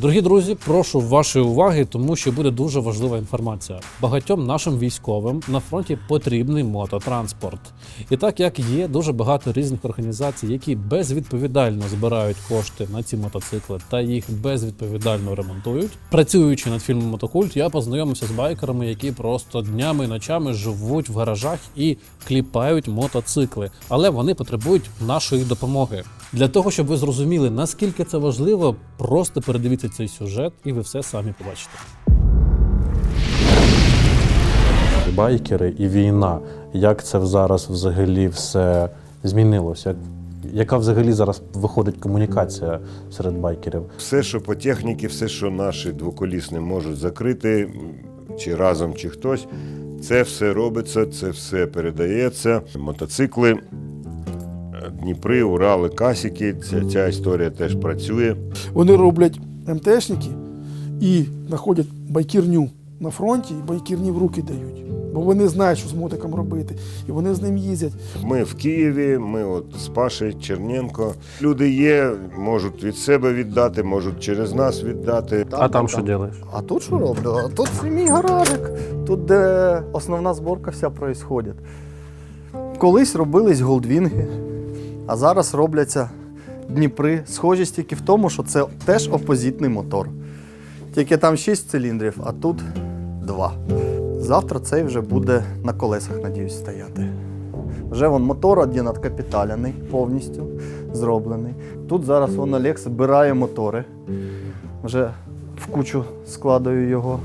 Дорогі друзі, прошу вашої уваги, тому що буде дуже важлива інформація. Багатьом нашим військовим на фронті потрібний мототранспорт. І так як є дуже багато різних організацій, які безвідповідально збирають кошти на ці мотоцикли та їх безвідповідально ремонтують. Працюючи над фільмом Мотокульт, я познайомився з байкерами, які просто днями і ночами живуть в гаражах і кліпають мотоцикли, але вони потребують нашої допомоги. Для того, щоб ви зрозуміли, наскільки це важливо, просто передивіться цей сюжет, і ви все самі побачите. Байкери і війна. Як це зараз взагалі все змінилося? Яка взагалі зараз виходить комунікація серед байкерів? Все, що по техніці, все, що наші двоколісні можуть закрити, чи разом, чи хтось, це все робиться, це все передається. Мотоцикли, Дніпри, Урали, Касіки. Ця, ця історія теж працює. Вони роблять МТшники і знаходять байкірню на фронті, і байкірні в руки дають. Бо вони знають, що з мотиком робити, і вони з ним їздять. Ми в Києві, ми от з Пашею Черненко. Люди є, можуть від себе віддати, можуть через нас віддати. А там що робиш? А тут що роблю? А тут це мій гаражик. Тут, де основна зборка вся проїсходить. Колись робились голдвінги, а зараз робляться Дніпри. Схожість тільки в тому, що це теж опозитний мотор. Тільки там 6 циліндрів, а тут 2. Завтра цей вже буде на колесах, надіюсь, стояти. Вже вон мотор один откапіталяний, повністю зроблений. Тут зараз вон Олег збирає мотори. Вже в кучу складаю його.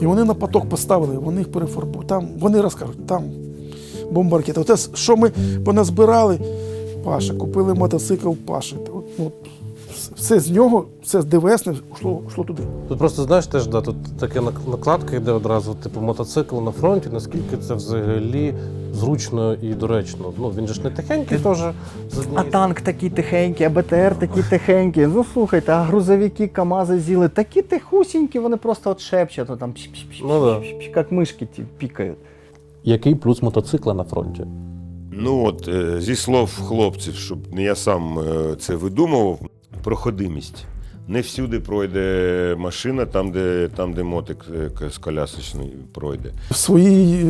І вони на поток поставили, вони їх перефарбують. Там вони розкажуть, там бомбаркети. Оте, що ми поназбирали, Паша, купили мотоцикл Паші. От, ну, все з нього, все з ДВС йшло, йшло туди. Тут просто знаєш теж, да, тут таке накладка йде одразу, типу мотоцикл на фронті, наскільки це взагалі зручно і доречно. Ну він же ж не тихенький теж А танк такий тихенький, а БТР такий тихенький. Ну слухайте, а грузовики, КАМАЗи зіли такі тихусінькі, вони просто от шепчуть, от там пш-пш-пш, Ну да. пш-пш-пш, як мишки ті пікають. Який плюс мотоцикла на фронті? Ну от е, зі слов хлопців, щоб не я сам е, це видумував, проходимість. Не всюди пройде машина, там, де, там, де мотик е, з колясочний пройде. Свої,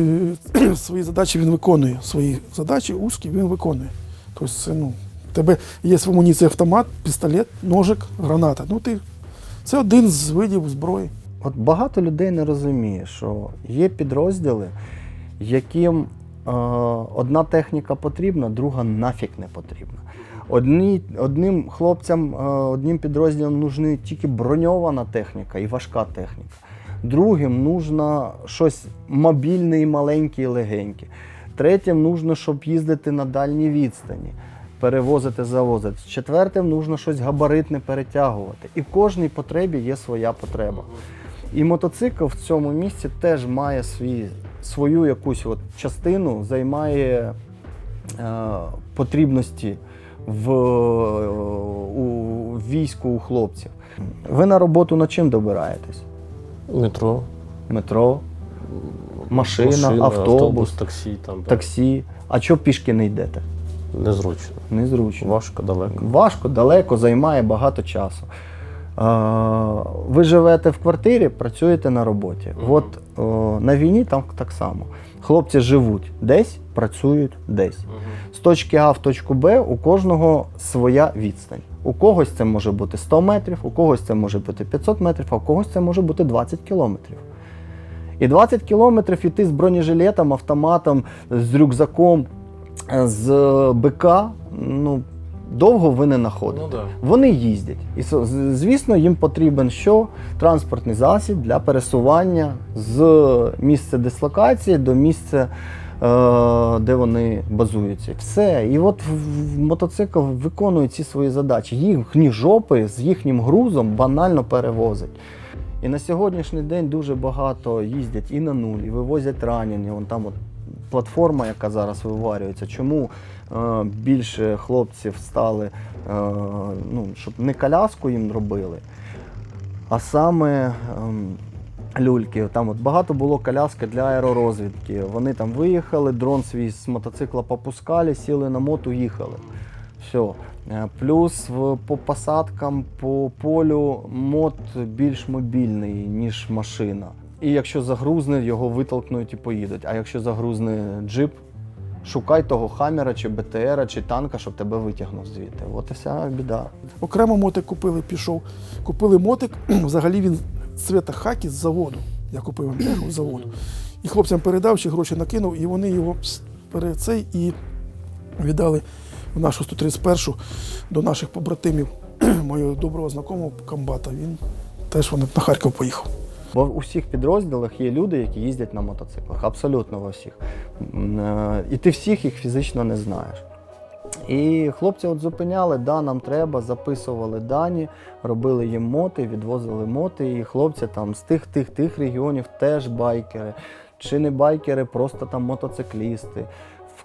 свої задачі він виконує. Свої задачі узкі він виконує. Тобто, це, ну, в тебе є в амуніції автомат, пістолет, ножик, граната. Ну, ти, це один з видів зброї. От багато людей не розуміє, що є підрозділи, яким е, одна техніка потрібна, друга нафіг не потрібна. Одні, одним хлопцям, е, одним підрозділам нужна тільки броньована техніка і важка техніка. Другим нужно щось мобільне і маленьке і легеньке. Третім нужно, щоб їздити на дальній відстані, перевозити, завозити. Четвертим нужно щось габаритне перетягувати. І в кожній потребі є своя потреба. І мотоцикл в цьому місці теж має свій, свою якусь от частину, займає е, потрібності в, е, у війську у хлопців. Ви на роботу на чим добираєтесь? метро, Метро, машина, автобус, таксі, там таксі. А чого пішки не йдете? незручно. Незручно. Важко далеко. Важко, далеко, займає багато часу. Е, ви живете в квартирі, працюєте на роботі. От е, на війні там так само. Хлопці живуть десь, працюють десь. З точки А в точку Б у кожного своя відстань. У когось це може бути 100 метрів, у когось це може бути 500 метрів, а у когось це може бути 20 кілометрів. І 20 кілометрів іти з бронежилетом, автоматом, з рюкзаком, е, з БК, ну, довго ви не знаходите. Ну да. Вони їздять. І звісно, їм потрібен що? Транспортний засіб для пересування з місця дислокації до місця, е, де вони базуються. Все. І от мотоцикл виконує ці свої задачі. Їхні жопи з їхнім грузом банально перевозить. І на сьогоднішній день дуже багато їздять і на нуль, і вивозять ранені. Вон там от платформа, яка зараз виварюється. Чому е, більше хлопців стали, е, ну, щоб не коляску їм робили, а саме ем, люльки. Там от багато було коляски для аеророзвідки. Вони там виїхали, дрон свій з мотоцикла попускали, сіли на моту, їхали. Все. Е, Плюс в, по посадкам по полю мод більш мобільний, ніж машина. І якщо загрузне, його витолкнуть і поїдуть. А якщо загрузне джип, шукай того хаммера, чи БТРа, чи танка, щоб тебе витягнув звідти. От і вся біда. Окремо мотик купили, пішов. Купили мотик, взагалі він цвета хакі з заводу. Я купив з заводу. І хлопцям передав, чи гроші накинув, і вони його цей і віддали в нашу 131 до наших побратимів, моєго доброго знакомого комбата. Він теж вони на Харків поїхав. В усіх підрозділах є люди, які їздять на мотоциклах. Абсолютно во всіх. Е, І ти всіх їх фізично не знаєш. І хлопці от зупиняли, да, нам треба, записували дані, робили їм моти, відвозили моти, і хлопці там з тих, тих, тих регіонів теж байкери. Чи не байкери, просто там мотоциклісти.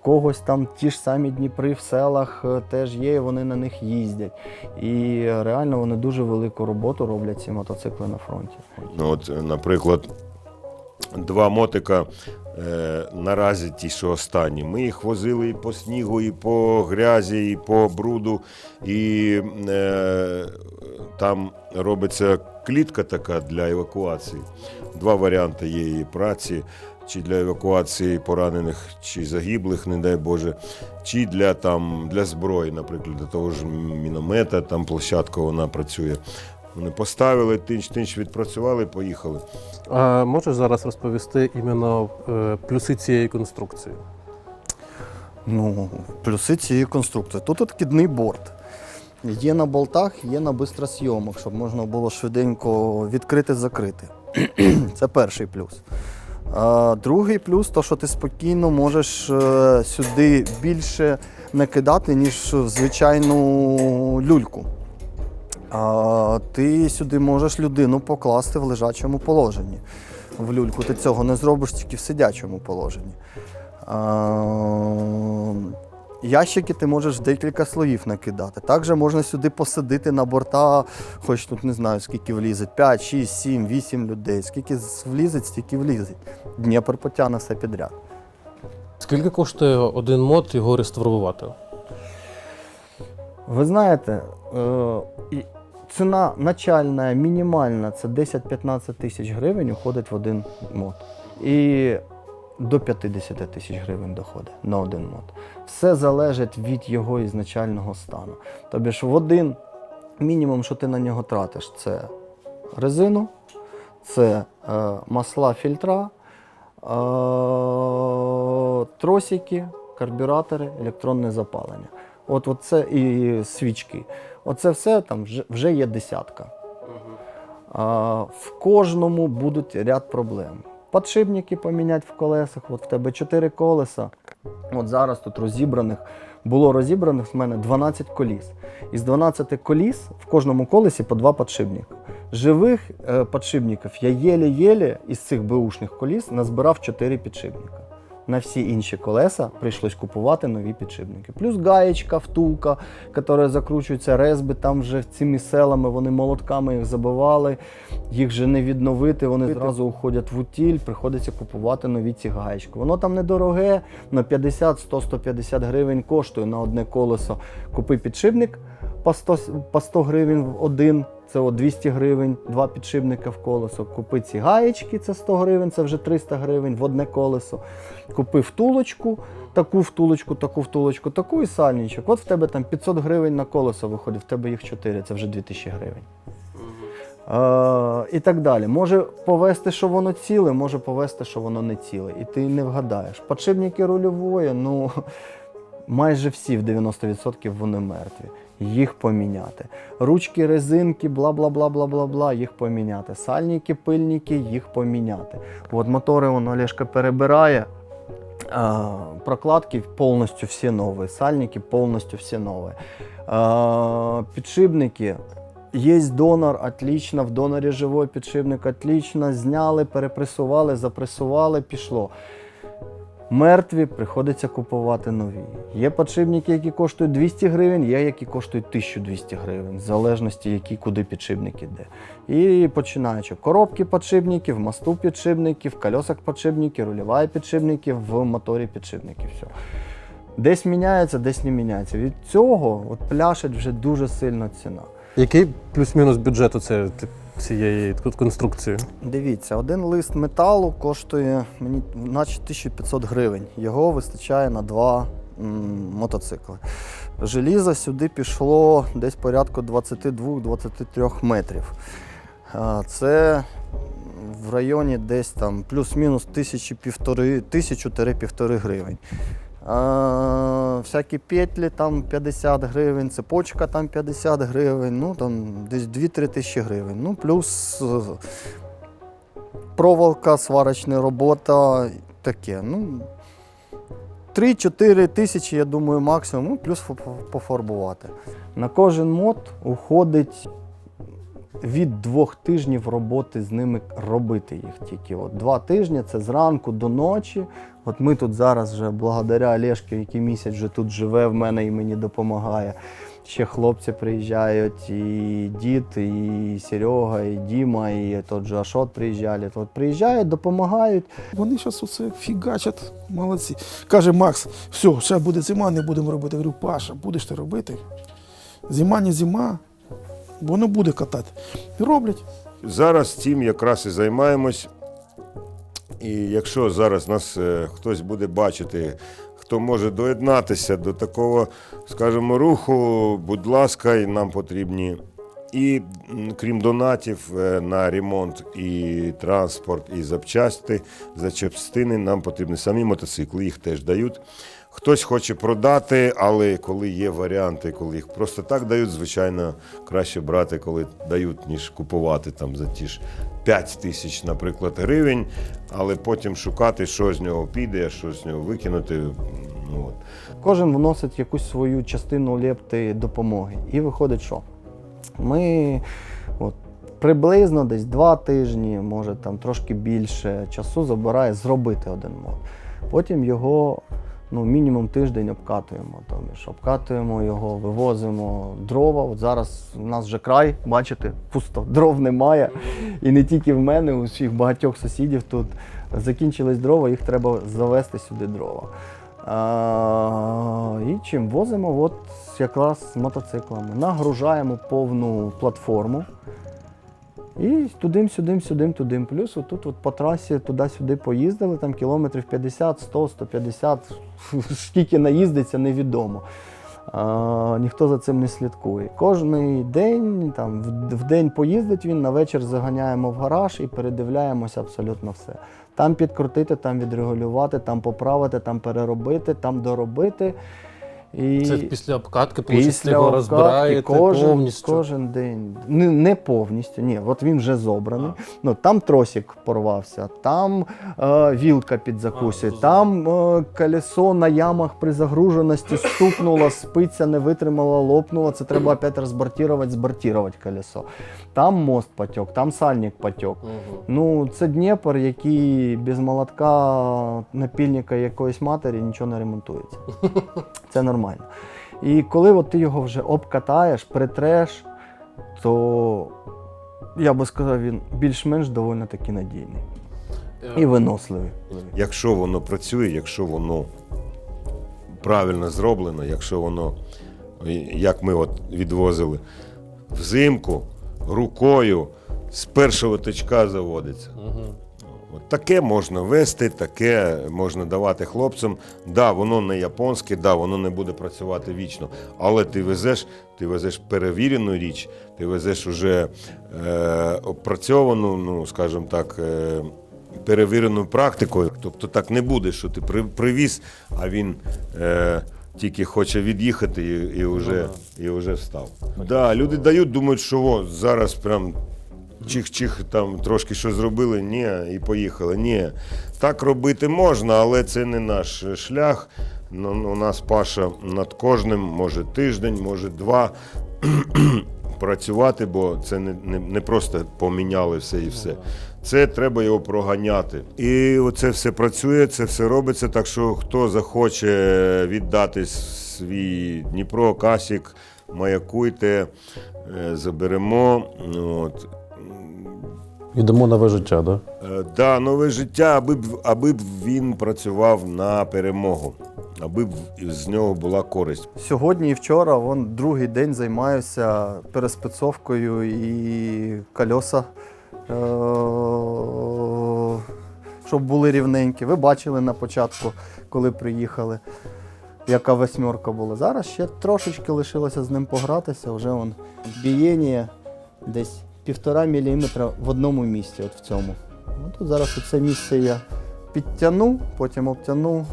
Когось там ті ж самі Дніпри в селах е, теж є, і вони на них їздять. І реально вони дуже велику роботу роблять ці мотоцикли на фронті. Ну, от, е, наприклад, два мотика е, наразі ті, що останні. Ми їх возили і по снігу, і по грязі, і по бруду. І е, там робиться клітка така для евакуації. Два варіанти є її праці. Чи для евакуації поранених чи загиблих, не дай Боже, чи для там для зброї, наприклад, для того ж міномета, там площадка вона працює. Вони поставили, тинч-тинч відпрацювали, поїхали. А можеш зараз розповісти іменно е, плюси цієї конструкції? Ну, плюси цієї конструкції. Тут откидний борт. Є на болтах, є на бистросйомах, щоб можна було швиденько відкрити, закрити. Це перший плюс. Другий плюс то, що ти спокійно можеш е, сюди більше накидати, ніж в звичайну люльку. Ти сюди можеш людину покласти в лежачому положенні. В люльку ти цього не зробиш тільки в сидячому положенні. Ящики ти можеш в декілька слоїв накидати. Також можна сюди посадити на борта, хоч тут не знаю, скільки влізе, 5, 6, 7, 8 людей. Скільки влізить, стільки влізить. Дніпр потягне все підряд. Скільки коштує один мод його реставрувати? Ви знаєте, е, ціна начальна, мінімальна це 10-15 тисяч гривень уходить в один мод. І до 50 тисяч гривень доходить на один мод. Все залежить від його ізначального стану. Тобі ж в один мінімум, що ти на нього тратиш, це резину, це е, масла фільтра, е, тросики, карбюратори, електронне запалення. От, от це і свічки. Оце все там вже, вже є десятка. А, в кожному будуть ряд проблем. Подшипники поміняти в колесах. От в тебе 4 колеса. От зараз тут розібраних. Було розібраних в мене 12 коліс. Із 12 коліс в кожному колесі по два подшипника. Живих е, подшипників я єле-єле із цих беушних коліс назбирав 4 підшипника. На всі інші колеса прийшлось купувати нові підшипники. Плюс гаєчка, втулка, яка закручується, резьби там вже цими селами, вони молотками їх забивали, їх же не відновити, вони одразу уходять в утіль, приходиться купувати нові ці гаєчки. Воно там недороге, на 50, 100, 150 гривень коштує на одне колесо. Купи підшипник по 100, по 100 гривень один. Це от 200 гривень, два підшипника в колесо. Купи ці гаєчки, це 100 гривень, це вже 300 гривень в одне колесо. Купи втулочку, таку втулочку, таку втулочку, таку і сальничок. От в тебе там 500 гривень на колесо виходить, в тебе їх 4, це вже 2000 гривень. Е, і так далі. Може повести, що воно ціле, може повести, що воно не ціле. І ти не вгадаєш. Подшипники рульової, ну майже всі в 90% вони мертві. Їх поміняти. Ручки, резинки, бла бла бла бла бла бла, їх поміняти. Сальники, пильники, їх поміняти. От мотори воно Олешка перебирає. Прокладки повністю всі нові, сальники повністю всі нові. Підшипники. Є донор, отлично, в донорі живой підшипник, отлично, зняли, перепресували, запресували, пішло. Мертві приходиться купувати нові. Є підшипники, які коштують 200 гривень, є які коштують 1200 гривень, в залежності, які куди підшипник іде. І починаючи коробки підшипників, мосту підшипників, колесах підшипники, рульова підшипники, в моторі підшипники. Все. Десь міняється, десь не міняється. Від цього от пляшить вже дуже сильно ціна. Який плюс-мінус бюджет оце, цієї конструкції? Дивіться, один лист металу коштує мені наче 1500 гривень. Його вистачає на два мотоцикли. Желіза сюди пішло десь порядку 22-23 метрів. Це в районі десь там плюс-мінус тисячі півтори, тисячу-півтори гривень. Всякі петлі там 50 гривень, цепочка там 50 гривень, ну там десь 2-3 тисячі гривень. Ну, плюс е, проволока, сварочна робота, таке. Ну, 3-4 тисячі, я думаю, максимум, ну, плюс пофарбувати. На кожен мод уходить від двох тижнів роботи з ними робити їх тільки. От два тижні це зранку до ночі. От ми тут зараз вже благодаря Олешки, який місяць вже тут живе в мене і мені допомагає. Ще хлопці приїжджають, і дід, і Серега, і Діма, і тот же Ашот приїжджали. От приїжджають, допомагають. Вони зараз оце фігачать, молодці. Каже Макс, все, ще буде зима, не будемо робити. Я говорю, Паша, будеш ти робити? Зима, не зима, воно буде катати. Роблять. Зараз цим якраз і займаємось. І якщо зараз нас е, хтось буде бачити, хто може доєднатися до такого, скажімо, руху, будь ласка, і нам потрібні. І крім донатів е, на ремонт і транспорт, і запчасти, запчастини, нам потрібні самі мотоцикли, їх теж дають. Хтось хоче продати, але коли є варіанти, коли їх просто так дають, звичайно, краще брати, коли дають, ніж купувати там за ті ж 5 тисяч, наприклад, гривень, але потім шукати, що з нього піде, що з нього викинути. Ну, от. Кожен вносить якусь свою частину лепти допомоги. І виходить, що ми приблизно десь два тижні, може там трошки більше часу забирає зробити один мод. Потім його ну, мінімум тиждень обкатуємо. Тобто, обкатуємо його, вивозимо дрова. От зараз у нас вже край, бачите, пусто, дров немає. І не тільки в мене, у всіх багатьох сусідів тут закінчились дрова, їх треба завести сюди дрова. А, і чим возимо от якраз з мотоциклами. Нагружаємо повну платформу. І тудим, сюдим, сюдим, тудим. Плюс отут от по трасі туди-сюди поїздили, там кілометрів 50, 100, 150, скільки наїздиться, невідомо. А, ніхто за цим не слідкує. Кожний день, там, в день поїздить він, на вечір заганяємо в гараж і передивляємося абсолютно все. Там підкрутити, там відрегулювати, там поправити, там переробити, там доробити. І... Це після обкатки, Після його обкатки розбираєте кожен, повністю. Кожен день. Не, не повністю, ні, от він вже зобраний. Ну, там тросик порвався, там е, вілка під закусі, А, там е, колесо на ямах при загруженості стукнуло, спиця не витримала, лопнула. Це треба опять розбортувати, збортувати колесо. Там мост потек, там сальник потек. Мгм. Ну, це Дніпр, який без молотка напільника якоїсь матері нічого не ремонтується. Це нормально. І коли от ти його вже обкатаєш, притреш, то я би сказав, він більш-менш доволі таки надійний і виносливий. Якщо воно працює, якщо воно правильно зроблено, якщо воно, як ми от відвозили, взимку рукою з першого точка заводиться. Мгм. От таке можна вести, таке можна давати хлопцям. Да, воно не японське, да, воно не буде працювати вічно. Але ти везеш, ти везеш перевірену річ, ти везеш уже е, опрацьовану, ну скажімо так, е, перевірену практикою. Тобто так не буде, що ти при, привіз, а він. Е, тільки хоче від'їхати і, і, вже, і вже встав. Да, люди дають, думають, що о, зараз прям чих-чих там трошки щось зробили, ні, і поїхали. Ні. Так робити можна, але це не наш шлях. Ну, У нас Паша над кожним, може тиждень, може два працювати, бо це не, не, не просто поміняли все і все. Це треба його проганяти. І оце все працює, це все робиться. Так що хто захоче віддати свій Дніпро, Касік, маякуйте, е, заберемо. От. Йдемо нове життя, так? Да? Е, Да, нове життя, аби б, аби б він працював на перемогу. аби в- з нього була користь. Сьогодні і вчора вон другий день займаюся переспецовкою і кольоса, е- щоб були рівненькі. Ви бачили на початку, коли приїхали, яка восьмерка була. Зараз ще трошечки лишилося з ним погратися, вже вон бієння десь півтора міліметра в одному місці, от в цьому. Ну, тут зараз це місце я підтягну, потім обтягну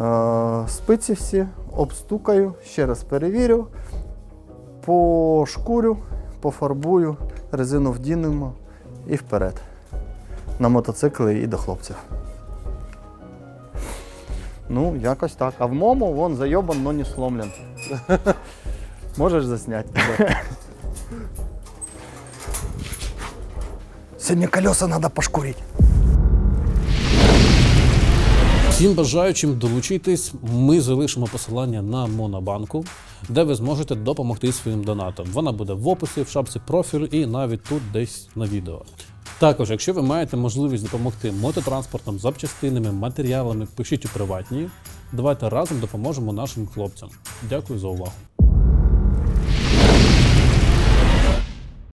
Е, Спиці всі обстукаю, ще раз перевірю, пошкурю, пофарбую, резину вдінемо і вперед. На мотоцикли і до хлопців. Ну, якось так. А в мому вон зайобан, но не сломлен. Можеш засняти? Сьогодні колеса треба пошкурити. Всім бажаючим долучитись, ми залишимо посилання на Монобанку, де ви зможете допомогти своїм донатам. Вона буде в описі, в шапці профілю і навіть тут десь на відео. Також, якщо ви маєте можливість допомогти мототранспортом, запчастинами, матеріалами, пишіть у приватні. Давайте разом допоможемо нашим хлопцям. Дякую за увагу.